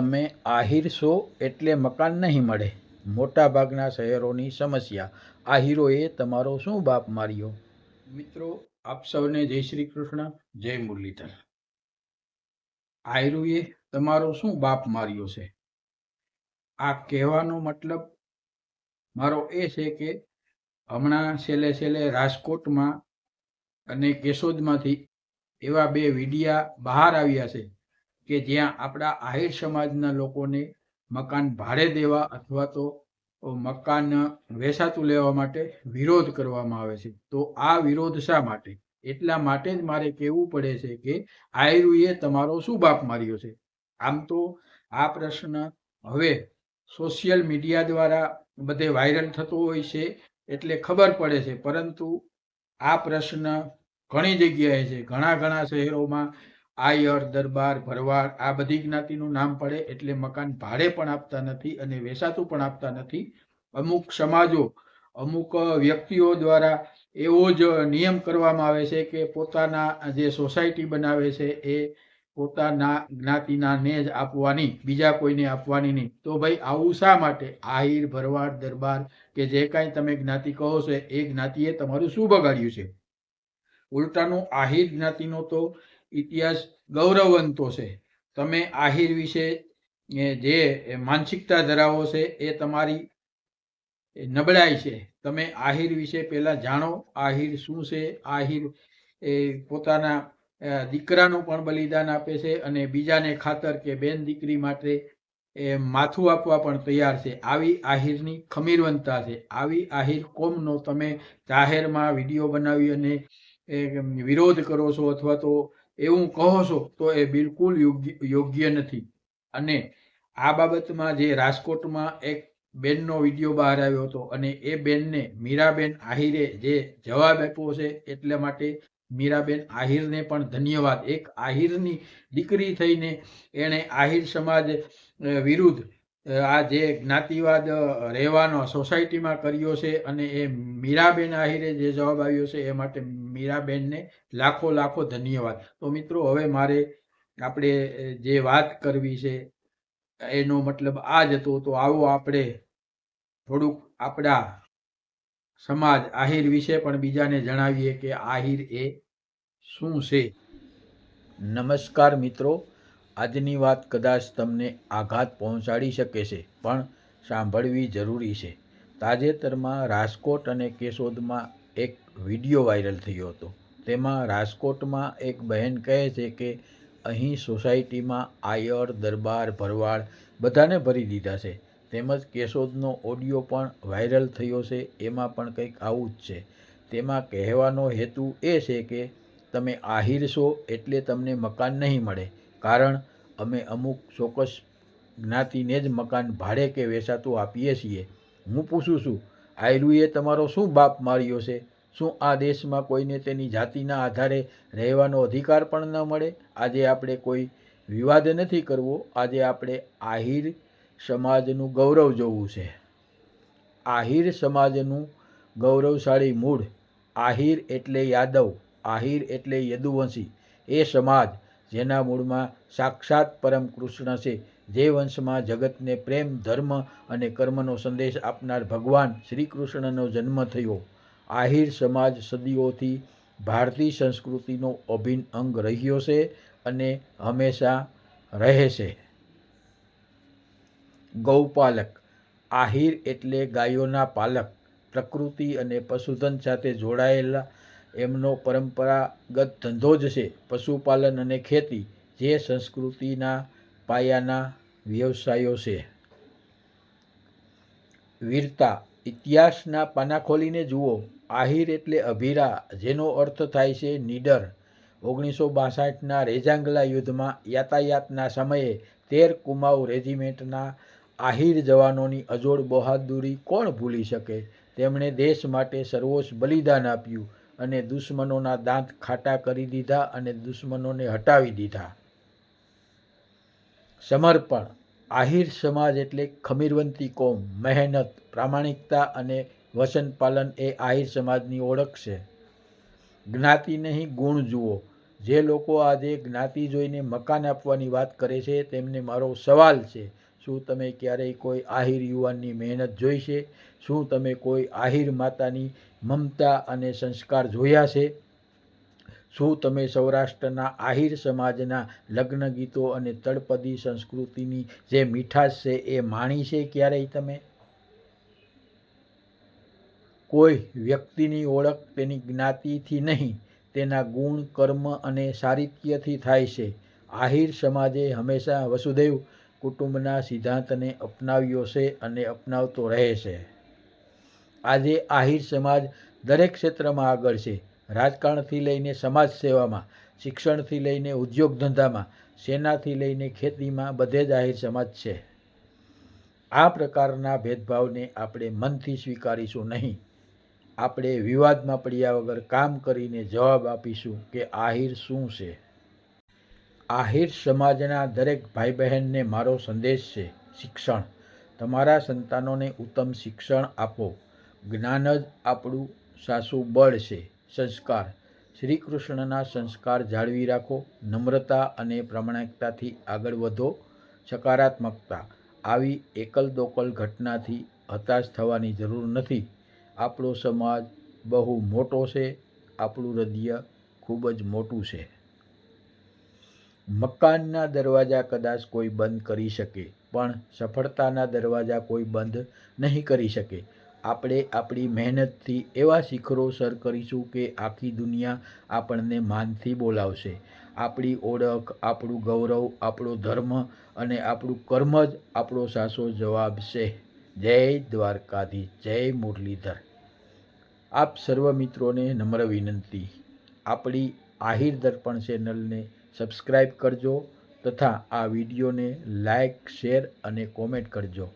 તમે આહિરશો એટલે મકાન નહીં મળે. મોટાભાગના શહેરોની સમસ્યા. આહિરોએ તમારો શું બાપ માર્યો? મિત્રો, આપ સૌને જય શ્રી કૃષ્ણ, જય મુરલીધર. આહિરોએ તમારો શું બાપ માર્યો છે? આ કહેવાનો મતલબ મારો એ છે કે હમણાં છેલ્લે છેલ્લે રાજકોટમાં અને કેશોદમાંથી એવા બે વિડિયા બહાર આવ્યા છે. કે જ્યાં આપણા આહિર સમાજના લોકોને મકાન ભાડે દેવા અથવા તો મકાન વેસાતું લેવા માટે વિરોધ કરવામાં આવે છે. તો આ વિરોધ શા માટે? એટલા માટે જ મારે કહેવું પડે છે કે આયરુએ તમારો શું બાપ માર્યો છે? આમ તો આ પ્રશ્ન હવે સોશિયલ મીડિયા દ્વારા બધે વાયરલ થતો હોય છે એટલે ખબર પડે છે. પરંતુ આ પ્રશ્ન ઘણી જગ્યાએ છે. ઘણા ઘણા શહેરોમાં આયર, દરબાર, ભરવાડ, આ બધી જ્ઞાતિનું નામ પડે એટલે મકાન ભાડે પણ આપતા નથી અને વેસાતું પણ આપતા નથી. અમુક સમાજો, અમુક વ્યક્તિઓ દ્વારા એવો જ નિયમ કરવામાં આવે છે કે પોતાના જે સોસાયટી બનાવે છે એ પોતાના જ્ઞાતિના ને જ આપવાની, બીજા કોઈને આપવાની નહીં. તો ભાઈ, આવું શા માટે? આહિર ભરવાડ, દરબાર કે જે કાંઈ તમે જ્ઞાતિ કહો છો એ જ્ઞાતિએ તમારું શું બગાડ્યું છે? ઉલટાનું આહિર જ્ઞાતિનો તો ઇતિહાસ ગૌરવવંતો છે. તમે આહિર વિશે જે માનસિકતા ધરાવો છે, એ તમારી નબળાઈ છે. તમે આહિર વિશે પહેલાં જાણો, આહિર શું છે? આહિર એ પોતાના દીકરાનું પણ બલિદાન આપે છે અને બીજાને ખાતર કે બેન દીકરી માટે એ માથું આપવા પણ તૈયાર છે. આવી આહિરની ખમીરવંતા છે. આવી આહિર કોમનો તમે જાહેરમાં વીડિયો બનાવી અને વિરોધ કરો છો અથવા તો એવું કહો છો તો એ બિલકુલ યોગ્ય નથી. અને આ બાબતમાં જે રાજકોટમાં એક બેનનો વીડિયો બહાર આવ્યો હતો અને એ બેનને મીરાબેન આહિરે જે જવાબ આપ્યો છે એટલે માટે મીરાબેન આહિરને પણ ધન્યવાદ. એક આહિરની દીકરી થઈને એણે આહિર સમાજ વિરુદ્ધ આ જે જ્ઞાતિવાદ રહેવાનો સોસાયટીમાં કર્યો છે અને એ મીરાબેન આહિરે જે જવાબ આવ્યો છે એ માટે મીરાબેનને લાખો લાખો ધન્યવાદ. તો મિત્રો, હવે મારે આપણે જે વાત કરવી છે, એનો મતલબ આ જ હતો. તો આવો આપણે થોડુંક આપણા સમાજ આહિર વિશે પણ બીજાને જણાવીએ કે આહિર એ શું છે? નમસ્કાર મિત્રો. આજની વાત કદાચ તમને આઘાત પહોંચાડી શકે છે, પણ સાંભળવી જરૂરી છે. તાજેતરમાં રાજકોટ અને કેશોદમાં એક વીડિયો વાયરલ થયો હતો. તેમાં રાજકોટમાં એક બહેન કહે છે કે, અહીં સોસાયટીમાં આયર, દરબાર, ભરવાડ બધાને ભરી દીધા છે. તેમજ કેશોદનો ઓડિયો પણ વાયરલ થયો છે, એમાં પણ કંઈક આવું જ છે. તેમાં કહેવાનો હેતુ એ છે કે, તમે આહિર છો એટલે તમને મકાન નહીં મળે. કારણ અમે અમુક ચોક્કસ જ્ઞાતિને જ મકાન ભાડે કે વેચાતું આપીએ છીએ. હું પૂછું છું આયરુએ તમારો શું બાપ માર્યો છે? શું આ દેશમાં કોઈને તેની જાતિના આધારે રહેવાનો અધિકાર પણ ન મળે? આજે આપણે કોઈ વિવાદ નથી કરવો. આજે આપણે આહિર સમાજનું ગૌરવ જોવું છે. આહિર સમાજનું ગૌરવશાળી મૂળ, આહિર એટલે યાદવ, આહિર એટલે યદુવંશી. એ સમાજ જેના મૂળમાં સાક્ષાત પરમ કૃષ્ણ છે, જે વંશમાં જગતને પ્રેમ, ધર્મ અને કર્મનો સંદેશ આપનાર ભગવાન શ્રી કૃષ્ણનો જન્મ થયો. આહિર સમાજ સદીઓથી ભારતીય સંસ્કૃતિનો અભિન્ન અંગ રહ્યો છે અને હંમેશા રહે છે. ગૌપાલક. આહિર એટલે ગાયોના પાલક. પ્રકૃતિ અને પશુધન સાથે જોડાયેલા એમનો પરંપરાગત ધંધો જ છે પશુપાલન અને ખેતી, જે સંસ્કૃતિના પાયાના વ્યવસાયો છે. વીરતા, ઇતિહાસના પાના ખોલીને જુઓ. આહિર એટલે અભીરા, જેનો અર્થ થાય છે નીડર. ઓગણીસો બાસઠના રેજાંગલા યુદ્ધમાં યાતાયાતના સમયે તેર કુમાઉ રેજિમેન્ટના આહિર જવાનોની અજોડ બહાદુરી કોણ ભૂલી શકે? તેમણે દેશ માટે સર્વોચ્ચ બલિદાન આપ્યું. અને દુશ્મનોના દાંત ખાટા કરી દીધા અને દુશ્મનોને હટાવી દીધા. સમર્પણ. આહિર સમાજ એટલે ખમીરવંતી કોમ, મહેનત, પ્રામાણિકતા અને વચન પાલન એ આહિર સમાજની ઓળખ છે. જ્ઞાતિ નહીં, ગુણ જુઓ. જે લોકો આજે જ્ઞાતિ જોઈને મકાન આપવાની વાત કરે છે, તેમને મારો સવાલ છે. શું તમે ક્યારેય કોઈ આહિર યુવાનની મહેનત જોઈ છે? શું તમે કોઈ આહિર માતાની મમતા અને સંસ્કાર જોયા છે? શું તમે સૌરાષ્ટ્રના આહિર સમાજના લગ્ન ગીતો અને તળપદી સંસ્કૃતિની જે મીઠાશ છે એ માણી છે ક્યારેય તમે? કોઈ વ્યક્તિની ઓળખ તેની જ્ઞાતિથી નહીં, તેના ગુણ, કર્મ અને સારિત્યથી થાય છે. આહિર સમાજે હંમેશા વસુદેવ કુટુંબના સિદ્ધાંતને અપનાવ્યો છે અને અપનાવતો રહે છે. આજે આહિર સમાજ દરેક ક્ષેત્રમાં આગળ છે. રાજકારણથી લઈને સમાજ સેવામાં શિક્ષણથી લઈને ઉદ્યોગ ધંધામાં, સેનાથી લઈને ખેતીમાં બધે જ આહિર સમાજ છે. આ પ્રકારના ભેદભાવને આપણે મનથી સ્વીકારીશું નહીં. આપણે વિવાદમાં પડ્યા વગર કામ કરીને જવાબ આપીશું કે આહિર શું છે? આહિર સમાજના દરેક ભાઈ બહેનને મારો સંદેશ છે, શિક્ષણ. તમારા સંતાનોને ઉત્તમ શિક્ષણ આપો. જ્ઞાન જ આપણું સાસુ બળ છે, સંસ્કાર. શ્રી કૃષ્ણના સંસ્કાર જાળવી રાખો, નમ્રતા અને પ્રમાણિકતાથી આગળ વધો, સકારાત્મકતા. આવી એકલ દોકલ ઘટનાથી હતાશ થવાની જરૂર નથી. આપણો સમાજ બહુ મોટો છે, આપણું હૃદય ખૂબ જ મોટું છે. મકાનના દરવાજા કદાચ કોઈ બંધ કરી શકે, પણ સફળતાના દરવાજા કોઈ બંધ નહીં કરી શકે. આપણે આપણી મહેનતથી એવા શિખરો સર કરીશું કે આખી દુનિયા આપણને માનથી બોલાવશે. આપણી ઓળખ, આપણું ગૌરવ, આપણો ધર્મ અને આપણું કર્મ જ આપણો સાચો જવાબ છે. જય દ્વારકાધી જય મુરલીધર. આપ સર્વ મિત્રોને નમ્ર વિનંતી. આપણી આહિર દર્પણ ચેનલને સબસ્ક્રાઈબ કરજો તથા આ વિડીયોને લાઈક શેર અને કોમેન્ટ કરજો.